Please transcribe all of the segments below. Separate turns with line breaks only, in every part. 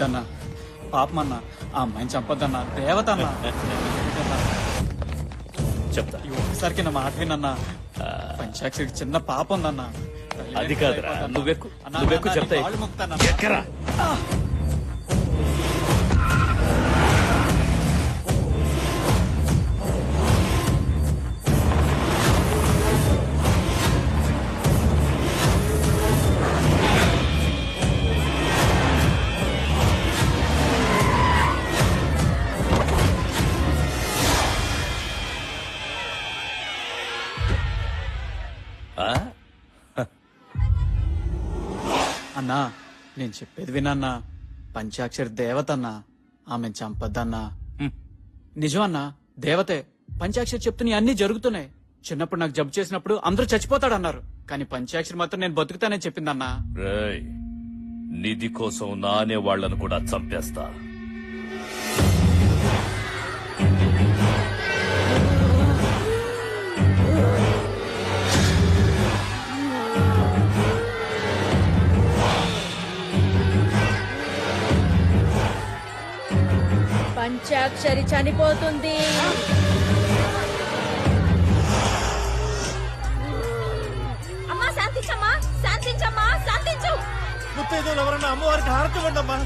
వద్దన్నా పాపమన్నా ఆ అమ్మాయిని చంపొద్దన్నా దేవత అన్నా
చెప్తా.
ఈ ఒక్కసారికి నా మాట వినన్నా. పంచాక్షరికి చిన్న పాప ఉందన్నా
అది కాదురా, నువ్వెక్కు, నువ్వెక్కు చెప్తా. ఎక్కరా?
అన్నా నేను చెప్పేది వినన్నా. పంచాక్షరి దేవత అన్నా ఆమెను చంపద్దన్నా.
హ్మ్.
నిజం అన్నా దేవతే పంచాక్షరి చెప్తున్నా అన్ని జరుగుతున్నాయి. చిన్నప్పుడు నాకు జబ్బు చేసినప్పుడు అందరూ చచ్చిపోతాడన్నారు. కానీ పంచాక్షరి మాత్రం నేను బతుకుతానని చెప్పిందన్నా.
రేయ్ నిధి కోసం నానే వాళ్ళను కూడా చంపేస్తా.
పంచాక్షరి చనిపోతుంది. అమ్మా శాంతించమ్మా శాంతించమ్మా శాంతించు.
ముత్తైదులు ఎవరన్నా అమ్మవారికి హారతి ఇవ్వండి అమ్మా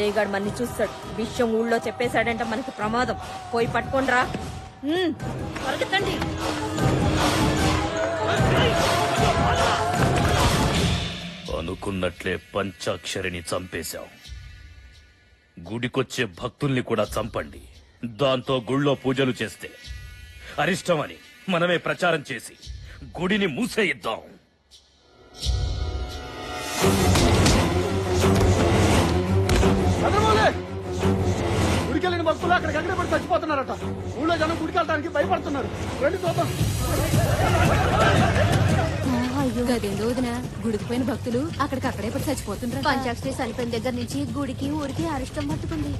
అజయ్ గడ్ మన్ని చూస్తాడు. విషయం ఊళ్ళో చెప్పేశాడంటే మనకి ప్రమాదం. పోయి పట్టుకోండి రా పరిగెత్తండి.
అనుకున్నట్లే పంచాక్షరిని చంపేశాం గుడికొచ్చే భక్తుల్ని కూడా చంపండి. దాంతో గుళ్ళో పూజలు చేస్తే అరిష్టమని మనమే ప్రచారం చేసి గుడిని మూసేయిద్దాం.
అక్కడికి అక్కడే పడి చచ్చిపోతున్నారట. ఊళ్ళో జనం గుడికి వెళ్ళడానికి భయపడుతున్నారు. రండి చూద్దాం.
వదిన గుడికి పోయిన భక్తులు అక్కడికి అక్కడే పడి చచ్చిపోతుండ్రు
పంచాక్షరి చనిపోయిన దగ్గర నుంచి గుడికి ఊరికి అరిష్టం పట్టుకుంది.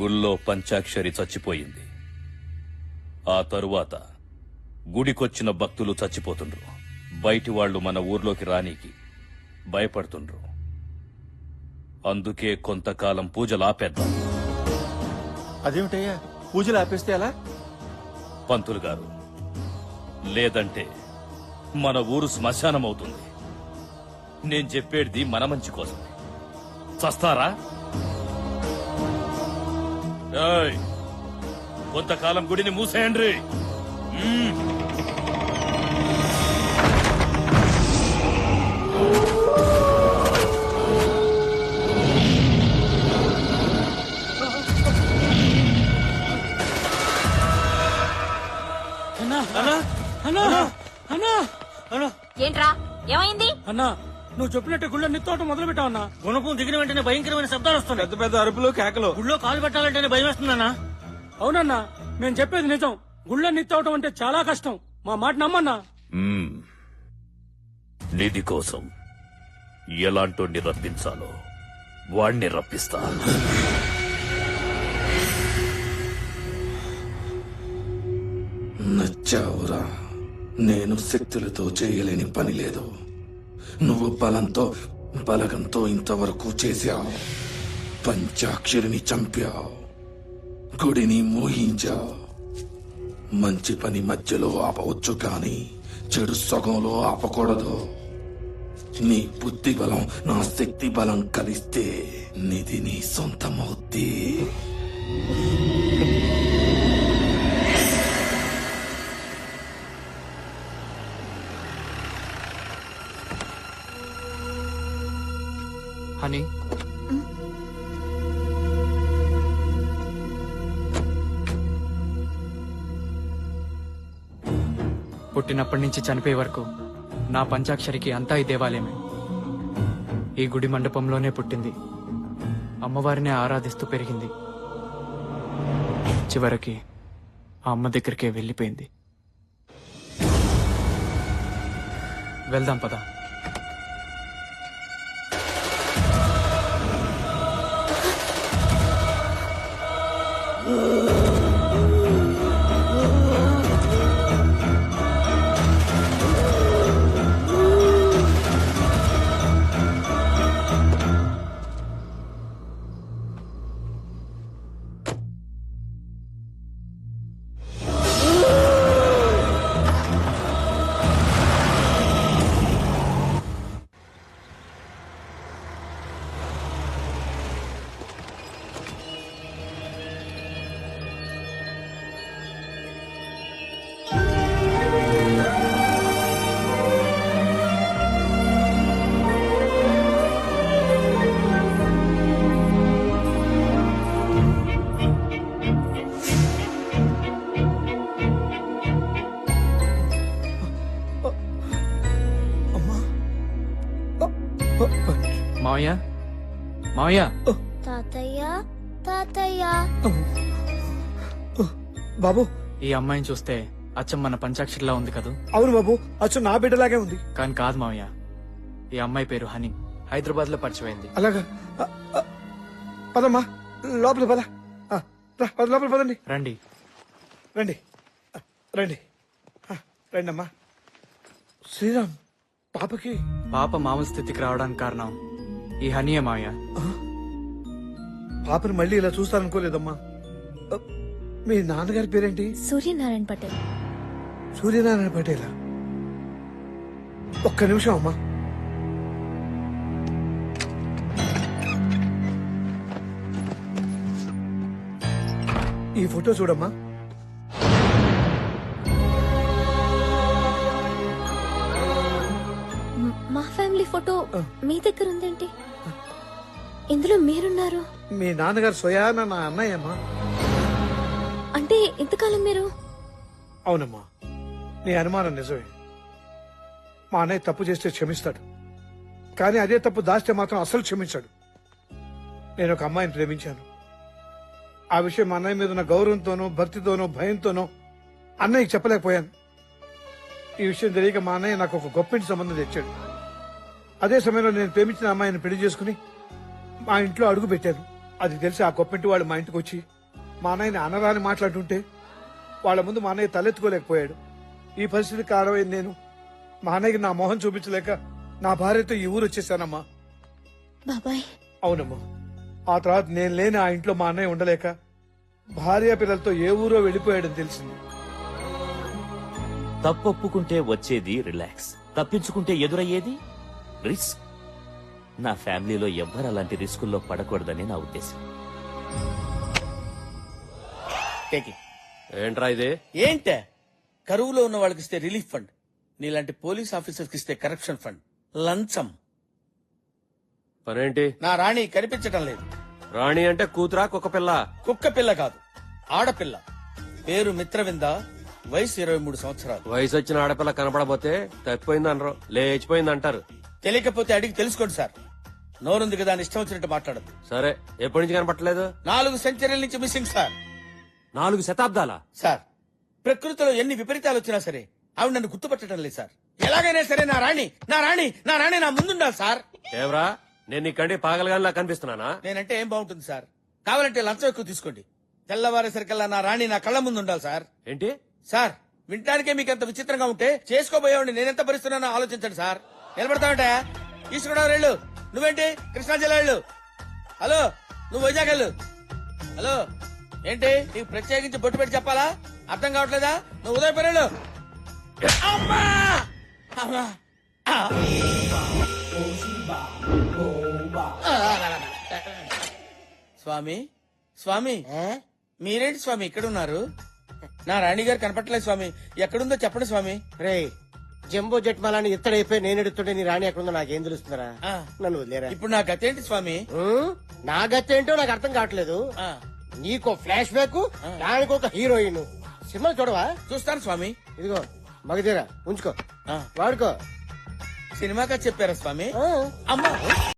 గుళ్ళో పంచాక్షరి చచ్చిపోయింది. ఆ తరువాత గుడికొచ్చిన భక్తులు చచ్చిపోతుండ్రు. బయటి వాళ్ళు మన ఊర్లోకి రానీకి భయపడుతుండ్రు. అందుకే కొంతకాలం పూజలు ఆపేద్దాం.
అదేమిటయ్యా? పూజలు ఆపేస్తే ఎలా?
పంతులు గారు లేదంటే మన ఊరు శ్మశానం అవుతుంది నేను చెప్పేది మన మంచి కోసం. చస్తారా? ఏయ్, కొంతకాలం గుడిని మూసేయండి మ్మ్.
అన్నా నువ్వు చెప్పినట్టు గుళ్ళో నిత్తోటం మొదలు పెట్టావు అన్నా.
గుణపం దిగిన వెంటనే భయంకరమైన శబ్దాలు వస్తున్నాయి.
పెద్ద పెద్ద అరుపులు కేకలు.
గుళ్ళో కాలు పెట్టాలంటేనే భయం వేస్తుందన్నా
అవునన్నా మేము చెప్పేది నిజం. గుళ్ళో నిత్తవటం అంటే చాలా కష్టం. మా మాట నమ్మన్నా.
మ్మ్. నిధి కోసం ఎలాంటోడిని రప్పించాలో వాణ్ణి రప్పిస్తా.
నచ్చావురా. నేను శక్తులతో చేయలేని పని లేదు. నువ్వు బలంతో బలగంతో ఇంతవరకు చేశావు. పంచాక్షరిని చంపావు. గుడిని మోహించావు. మంచి పని మధ్యలో ఆపవచ్చు కానీ చెడు సగంలో ఆపకూడదు. నీ బుద్ధి బలం నా శక్తి బలం కలిస్తే నిధి నీ సొంతమవుద్ది.
హనీ. పుట్టినప్పటి నుంచి చనిపోయే వరకు నా పంచాక్షరికి అంతా ఈ దేవాలయమే. ఈ గుడి మండపంలోనే పుట్టింది. అమ్మవారిని ఆరాధిస్తూ పెరిగింది. చివరికి ఆ అమ్మ దగ్గరికే వెళ్ళిపోయింది. వెళ్దాం పదా. Uh. మావయ్య? మావయ్య?
తాతయ్య తాతయ్య.
బాబు.
ఈ అమ్మాయిని చూస్తే అచ్చం మన పంచాక్షరిలా ఉంది కదూ?
అవును బాబు అచ్చు నా బిడ్డలాగే ఉంది.
కానీ కాదు మావయ్య ఈ అమ్మాయి పేరు హనీ. హైదరాబాద్లో పరిచయమైంది.
అలాగా? పదమ్మా లోపల పద. ఆ, రా, పద లోపల పదండి.
రండి.
రండి. రండి. రండి అమ్మా శ్రీరామ్ పాపకి.
పాప మామూలు స్థితికి రావడానికి కారణం ఈ హనీయే మావయ్య?
పాపని మళ్ళీ ఇలా చూస్తాననుకోలేదమ్మా ఆ, మీ నాన్నగారి పేరేంటి?
సూర్యనారాయణ పటేల్.
సూర్యనారాయణ పటేలా? ఒక్క నిమిషం అమ్మా. ఈ ఫోటో చూడమ్మా.
ఫోటో మీ దగ్గర ఉందేంటి? ఇందులో మీరున్నారు.
మీ నాన్నగారు స్వయాన నా అన్నయ్య అమ్మా
అంటే ఇంతకాలం మీరు?
అవునమ్మా. నీ అనుమానం నిజమే. మా అన్నయ్య తప్పు చేస్తే క్షమిస్తాడు. కానీ అదే తప్పు దాస్తే మాత్రం అసలు క్షమించాడు. నేను ఒక అమ్మాయిని ప్రేమించాను. ఆ విషయం మా అన్నయ్య మీద ఉన్న గౌరవంతోనో భక్తితోనో భయంతోనో అన్నయ్యకి చెప్పలేకపోయాను. ఈ విషయం తెలియక మా అన్నయ్య నాకు ఒక గొప్పింటి సంబంధం తెచ్చాడు. అదే సమయంలో నేను ప్రేమించిన అమ్మాయిని పెళ్ళి చేసుకుని మా ఇంట్లో అడుగు పెట్టాను. అది తెలిసి ఆ గొప్పింటి వాడు మా ఇంటికి వచ్చి మా అన్నయ్యని అనరాని మాట్లాడుతుంటే వాళ్ళ ముందు మా అన్నయ్య తలెత్తుకోలేకపోయాడు. ఈ పరిస్థితి కారణమైంది నేను మా అన్నయ్యకి నా మొహం చూపించలేక నా భార్యతో ఈ ఊరు వచ్చేసానమ్మా.
బాబాయ్.
అవునమ్మా. ఆ తర్వాత నేను లేని ఆ ఇంట్లో మా అన్నయ్య ఉండలేక భార్య పిల్లలతో ఏ ఊరో వెళ్ళిపోయాడని తెలిసింది.
తప్పొప్పుకుంటే వచ్చేది రిలాక్స్. తప్పించుకుంటే ఎదురయ్యేది రిస్క్? నా ఫ్యామిలీలో ఎవ్వరు అలాంటి రిస్కుల్లో పడకూడదని నా ఉద్దేశం.
ఏంట్రా ఇది?
ఏంటే? కరువులో ఉన్న వాళ్ళకి ఇస్తే రిలీఫ్ ఫండ్. నీలాంటి పోలీస్ ఆఫీసర్స్కి ఇస్తే కరప్షన్ ఫండ్. లంచం.
పనేంటి
నా రాణి కనిపించటం లేదు.
రాణి అంటే కూతురా కుక్క పిల్ల?
కుక్క పిల్ల కాదు ఆడపిల్ల. పేరు మిత్రవింద వయసు ఇరవై మూడు సంవత్సరాలు.
వయసు వచ్చిన ఆడపిల్ల కనపడబోతే తప్పిపోయింది అనరు లేచిపోయింది అంటారు
తెలియకపోతే అడిగి తెలుసుకోండి సార్. నోరుంది కదా అని ఇష్టం వచ్చినట్టు మాట్లాడదు
సరే ఎప్పటి నుంచి కనపట్టలేదు
నాలుగు సెంచరీల నుంచి మిస్సింగ్ సార్.
నాలుగు శతాబ్దాల?
సార్ ప్రకృతిలో ఎన్ని విపరీతాలు వచ్చినా సరే ఆవిడ నన్ను గుర్తుపట్టడం లేదు సార్. ఎలాగైనా సరే నా రాణి నా రాణి నా రాణి నా ముందుండాలి సార్.
ఏవరా నేను నీకంటే పాగలగానిలా కనిపిస్తున్నానా?
నేనంటే ఏం బాగుంటుంది సార్? కావాలంటే లంచం ఎక్కువ తీసుకోండి. తెల్లవారేసరికల్లా నా రాణి నా కళ్ళ ముందు ఉండాలి సార్.
ఏంటి?
సార్ వినటానికే మీకు ఎంత విచిత్రంగా ఉంటే చేసుకోబోయేవాడిని నేనెంత భరిస్తున్నానో ఆలోచించండి సార్. నిలబడతావంటే? ఈశ్వరరావు వెళ్ళు. నువ్వేంటి? కృష్ణా జిల్లా వెళ్ళు. హలో నువ్వు వైజాగ్ వెళ్ళు. హలో ఏంటి? నీకు ప్రత్యేకించి బొట్టు పెట్టి చెప్పాలా? అర్థం కావట్లేదా? నువ్వు ఉదయపూర్ వెళ్ళు. అమ్మా! స్వామి స్వామి మీరేంటి స్వామి ఇక్కడ ఉన్నారు నా రాణి గారు కనపట్లేదు స్వామి. ఎక్కడుందో చెప్పండి స్వామి.
రే జంబో జెట్ మలాని ఎత్తడైపోయి నేను ఎడుతుంటే నీ రాణి ఎక్కడుందో నాకేం తెలుస్తుందరా?
ఆ,
నన్ను వదిలేరా?
ఇప్పుడు నా గతేంటి స్వామి?
నా గతి ఏంటో నాకు అర్థం కావట్లేదు. నీకో ఫ్లాష్ బ్యాక్ దానికి ఒక హీరోయిన్. సినిమా చూడవా?
చూస్తాను స్వామి.
ఇదిగో మగధీరా ఉంచుకో.
ఆ,
వాడుకో.
సినిమాగా చెప్పారా స్వామి. అమ్మా.